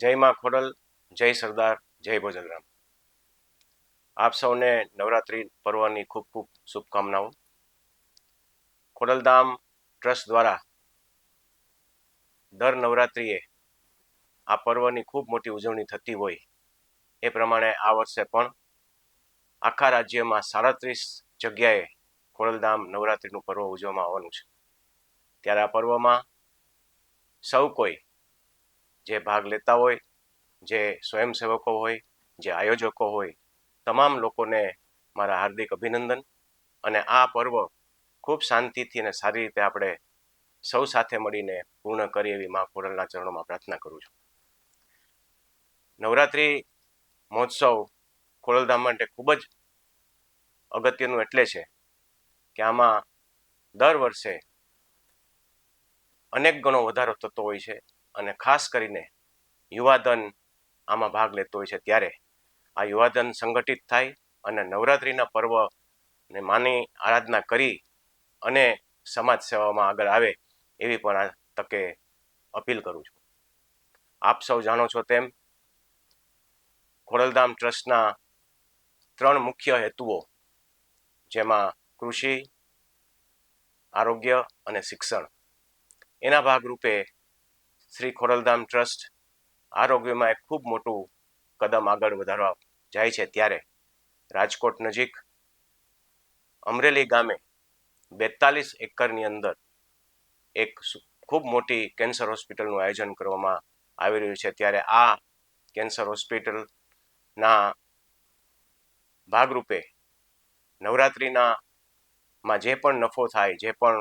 જય માં ખોડલ, જય સરદાર, જય ભોજલરામ આપ સૌને નવરાત્રિ પર્વની ખૂબ ખૂબ શુભકામનાઓ. ખોડલધામ ટ્રસ્ટ દ્વારા દર નવરાત્રિએ આ પર્વની ખૂબ મોટી ઉજવણી થતી હોય એ પ્રમાણે આ વર્ષે પણ આખા રાજ્યમાં સાડત્રીસ જગ્યાએ ખોડલધામ નવરાત્રિનું પર્વ ઉજવવામાં આવવાનું છે. ત્યારે આ પર્વમાં સૌ કોઈ જે ભાગ લેતા હોય, જે સ્વયંસેવકો હોય, જે આયોજકો હોય, તમામ લોકોને મારા હાર્દિક અભિનંદન. અને આ પર્વ ખૂબ શાંતિથી અને સારી રીતે આપણે સૌ સાથે મળીને પૂર્ણ કરીએ એવી મા ખોડલના ચરણોમાં પ્રાર્થના કરું છું. નવરાત્રિ મહોત્સવ ખોડલધામ માટે ખૂબ જ અગત્યનું એટલે છે કે આમાં દર વર્ષે અનેક ગણો વધારો થતો હોય છે. અને ખાસ કરીને યુવાધન આમાં ભાગ લેતો હોય છે ત્યારે આ યુવાધન સંગઠિત થાય અને નવરાત્રિના પર્વને માની આરાધના કરી અને સમાજ સેવામાં આગળ આવે એવી પણ આ તકે અપીલ કરું છું. આપ સૌ જાણો છો તેમ ખોડલધામ ટ્રસ્ટના ત્રણ મુખ્ય હેતુઓ, જેમાં કૃષિ, આરોગ્ય અને શિક્ષણ. એના ભાગરૂપે શ્રી ખોડલધામ ટ્રસ્ટ આરોગ્યમાં એક ખૂબ મોટું કદમ આગળ વધારવા જાય છે ત્યારે રાજકોટ નજીક અમરેલી ગામે બેતાલીસ એકરની અંદર એક ખૂબ મોટી કેન્સર હોસ્પિટલનું આયોજન કરવામાં આવી રહ્યું છે. ત્યારે આ કેન્સર હોસ્પિટલના ભાગરૂપે નવરાત્રિના માં જે પણ નફો થાય, જે પણ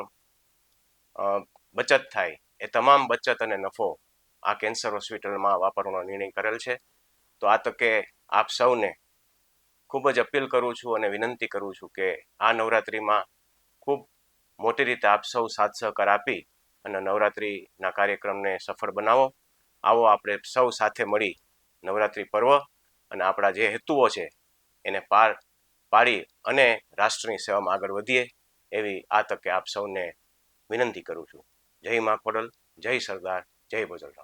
બચત થાય એ તમામ બચત અને નફો આ કેન્સર હોસ્પિટલમાં વાપરવાનો નિર્ણય કરેલ છે. તો આ તકે આપ સૌને ખૂબ જ અપીલ કરું છું અને વિનંતી કરું છું કે આ નવરાત્રિમાં ખૂબ મોટી રીતે આપ સૌ સાથ સહકાર આપી અને નવરાત્રિના કાર્યક્રમને સફળ બનાવો. આવો આપણે સૌ સાથે મળી નવરાત્રિ પર્વ અને આપણા જે હેતુઓ છે એને પાર પાડી અને રાષ્ટ્રની સેવામાં આગળ વધીએ એવી આ તકે આપ સૌને વિનંતી કરું છું. જય મા ખોડલ જય સરદાર જય ભોજલરામ